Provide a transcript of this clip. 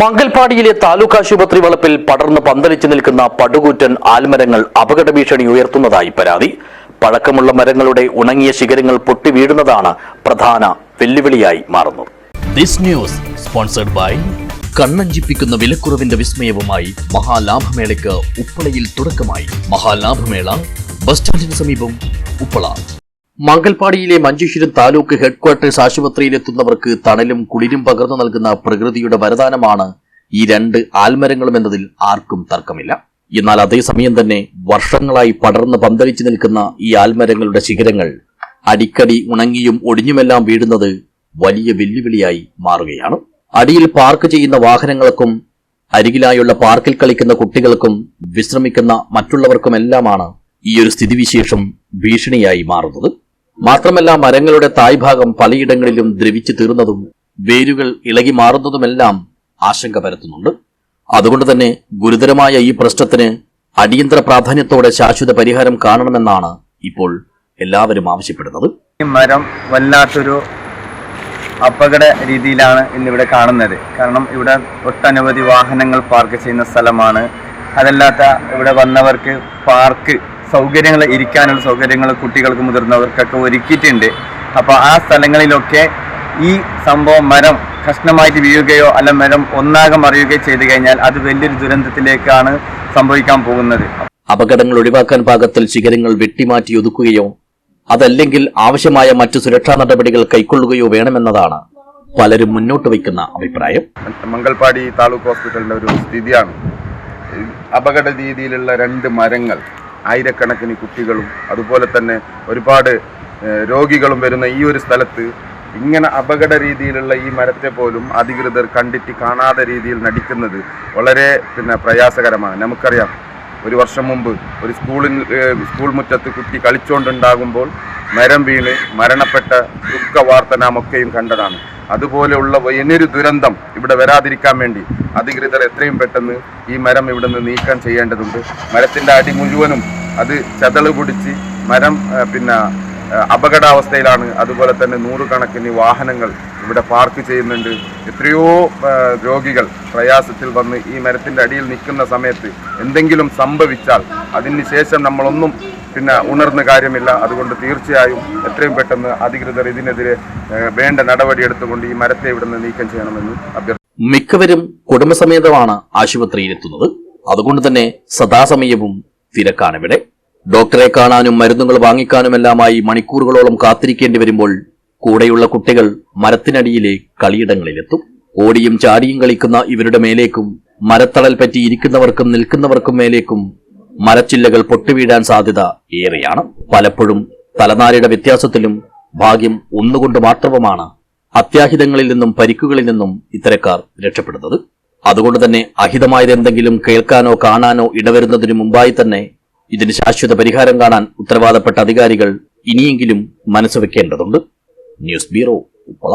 മംഗൽപാടിയിലെ താലൂക്ക് ആശുപത്രി വളപ്പിൽ പടർന്ന് പന്തലിച്ചു നിൽക്കുന്ന പടുകൂറ്റൻ ആൽമരങ്ങൾ അപകട ഭീഷണി ഉയർത്തുന്നതായി പരാതി. പഴക്കമുള്ള മരങ്ങളുടെ ഉണങ്ങിയ ശിഖരങ്ങൾ പൊട്ടി വീഴുന്നതാണ് പ്രധാന വെല്ലുവിളിയായി മാറുന്നത്. ദിസ് ന്യൂസ് സ്പോൺസർഡ് ബൈ കണ്ണഞ്ചിപ്പിക്കുന്ന വിലക്കുറവിന്റെ വിസ്മയവുമായി മഹാലാഭമേളയ്ക്ക് ഉപ്പളയിൽ തുടക്കമായി. മഹാലാഭമേള ബസ് സ്റ്റാൻഡിന് സമീപം ഉപ്പള. മംഗൽപാടിയിലെ മഞ്ചേശ്വരം താലൂക്ക് ഹെഡ്ക്വാർട്ടേഴ്സ് ആശുപത്രിയിലെത്തുന്നവർക്ക് തണലും കുളിരും പകർന്നു നൽകുന്ന പ്രകൃതിയുടെ വരദാനമാണ് ഈ രണ്ട് ആൽമരങ്ങളും എന്നതിൽ ആർക്കും തർക്കമില്ല. എന്നാൽ അതേസമയം തന്നെ വർഷങ്ങളായി പടർന്ന് പന്തലിച്ചു നിൽക്കുന്ന ഈ ആൽമരങ്ങളുടെ ശിഖരങ്ങൾ അടിക്കടി ഉണങ്ങിയും ഒടിഞ്ഞുമെല്ലാം വീഴുന്നത് വലിയ വെല്ലുവിളിയായി മാറുകയാണ്. അടിയിൽ പാർക്ക് ചെയ്യുന്ന വാഹനങ്ങൾക്കും അരികിലായുള്ള പാർക്കിൽ കളിക്കുന്ന കുട്ടികൾക്കും വിശ്രമിക്കുന്ന മറ്റുള്ളവർക്കുമെല്ലാമാണ് ഈ ഒരു സ്ഥിതിവിശേഷം ഭീഷണിയായി മാറുന്നത്. മാത്രമല്ല മരങ്ങളുടെ തായ്ഭാഗം പലയിടങ്ങളിലും ദ്രവിച്ചു തീർന്നതും വേരുകൾ ഇളകി മാറുന്നതുമെല്ലാം ആശങ്ക പരത്തുന്നുണ്ട്. അതുകൊണ്ട് തന്നെ ഗുരുതരമായ ഈ പ്രശ്നത്തിന് അടിയന്തര പ്രാധാന്യത്തോടെ ശാശ്വത പരിഹാരം കാണണമെന്നാണ് ഇപ്പോൾ എല്ലാവരും ആവശ്യപ്പെടുന്നത്. ഈ മരം വല്ലാത്തൊരു അപകട രീതിയിലാണ് ഇന്നിവിടെ കാണുന്നത്. കാരണം ഇവിടെ ഒട്ടനവധി വാഹനങ്ങൾ പാർക്ക് ചെയ്യുന്ന സ്ഥലമാണ്. അതല്ലാത്ത ഇവിടെ വന്നവർക്ക് പാർക്ക് സൗകര്യങ്ങൾ ഇരിക്കാനുള്ള സൗകര്യങ്ങൾ കുട്ടികൾക്ക് മുതിർന്നവർക്കൊക്കെ ഒരുക്കിയിട്ടുണ്ട്. അപ്പോൾ ആ സ്ഥലങ്ങളിലൊക്കെ ഈ സംഭവം മരം കഷ്ണമായിട്ട് വീഴുകയോ അല്ല മരം ഒന്നാകെ മറിയുകയോ ചെയ്തു കഴിഞ്ഞാൽ അത് വലിയൊരു ദുരന്തത്തിലേക്കാണ് സംഭവിക്കാൻ പോകുന്നത്. അപകടങ്ങൾ ഒഴിവാക്കാൻ പാകത്തിൽ ശിഖരങ്ങൾ വെട്ടിമാറ്റി ഒതുക്കുകയോ അതല്ലെങ്കിൽ ആവശ്യമായ മറ്റു സുരക്ഷാ നടപടികൾ കൈക്കൊള്ളുകയോ വേണമെന്നതാണ് പലരും മുന്നോട്ട് വയ്ക്കുന്ന അഭിപ്രായം. മംഗൽപാടി താലൂക്ക് ഹോസ്പിറ്റലിന്റെ ഒരു സ്ഥിതിയാണ്. അപകട രീതിയിലുള്ള രണ്ട് മരങ്ങൾ ആയിരക്കണക്കിന് കുട്ടികളും അതുപോലെ തന്നെ ഒരുപാട് രോഗികളും വരുന്ന ഈ ഒരു സ്ഥലത്ത് ഇങ്ങനെ അപകട രീതിയിലുള്ള ഈ മരത്തെ പോലും അധികൃതർ കണ്ടിട്ട് കാണാതെ രീതിയിൽ നടിക്കുന്നത് വളരെ പിന്നെ പ്രയാസകരമാണ്. നമുക്കറിയാം ഒരു വർഷം മുമ്പ് ഒരു സ്കൂളിൽ സ്കൂൾ മുറ്റത്ത് കുട്ടി കളിച്ചുകൊണ്ടുണ്ടാകുമ്പോൾ മരം വീണ് മരണപ്പെട്ട ദുഃഖ വാർത്ത നാം ഒക്കെയും കണ്ടതാണ്. അതുപോലെയുള്ള ഇനിയൊരു ദുരന്തം ഇവിടെ വരാതിരിക്കാൻ വേണ്ടി അധികൃതർ എത്രയും പെട്ടെന്ന് ഈ മരം ഇവിടെ നിന്ന് നീക്കം ചെയ്യേണ്ടതുണ്ട്. മരത്തിന്റെ അടി മുഴുവനും അത് ചതൾ പിടിച്ച് മരം പിന്നെ അപകടാവസ്ഥയിലാണ്. അതുപോലെ തന്നെ നൂറുകണക്കിന് വാഹനങ്ങൾ ഇവിടെ പാർക്ക് ചെയ്യുന്നുണ്ട്. എത്രയോ രോഗികൾ പ്രയാസത്തിൽ വന്ന് ഈ മരത്തിന്റെ അടിയിൽ നിൽക്കുന്ന സമയത്ത് എന്തെങ്കിലും സംഭവിച്ചാൽ അതിന് ശേഷം നമ്മളൊന്നും പിന്നെ ഉണർന്ന കാര്യമില്ല. അതുകൊണ്ട് തീർച്ചയായും എത്രയും പെട്ടെന്ന് അധികൃതർ ഇതിനെതിരെ വേണ്ട നടപടി എടുത്തുകൊണ്ട് ഈ മരത്തെ ഇവിടെ നീക്കം ചെയ്യണമെന്ന് അഭ്യർത്ഥിക്കുന്നു. മിക്കവരും കുടുംബസമേതമാണ് ആശുപത്രിയിലെത്തുന്നത്. അതുകൊണ്ട് തന്നെ സദാസമയവും തിരക്കാണിവിടെ. ഡോക്ടറെ കാണാനും മരുന്നുകൾ വാങ്ങിക്കാനുമെല്ലാമായി മണിക്കൂറുകളോളം കാത്തിരിക്കേണ്ടി വരുമ്പോൾ കൂടെയുള്ള കുട്ടികൾ മരത്തിനടിയിലെ കളിയിടങ്ങളിലെത്തും. ഓടിയും ചാടിയും കളിക്കുന്ന ഇവരുടെ മേലേക്കും മരത്തളൽ പറ്റി ഇരിക്കുന്നവർക്കും നിൽക്കുന്നവർക്കും മേലേക്കും മരച്ചില്ലകൾ പൊട്ടിവീഴാൻ സാധ്യത ഏറെയാണ്. പലപ്പോഴും തലനാരിയുടെ വ്യത്യാസത്തിലും ഭാഗ്യം ഒന്നുകൊണ്ട് മാത്രവുമാണ് അത്യാഹിതങ്ങളിൽ നിന്നും പരിക്കുകളിൽ നിന്നും ഇത്തരക്കാർ രക്ഷപ്പെടുന്നത്. അതുകൊണ്ട് തന്നെ അഹിതമായതെന്തെങ്കിലും കേൾക്കാനോ കാണാനോ ഇടവരുന്നതിനു മുമ്പായി തന്നെ ഇതിന് ശാശ്വത പരിഹാരം കാണാൻ ഉത്തരവാദപ്പെട്ട അധികാരികൾ ഇനിയെങ്കിലും മനസ്സ് న్యూస్ బ్యూరో ఉప్పల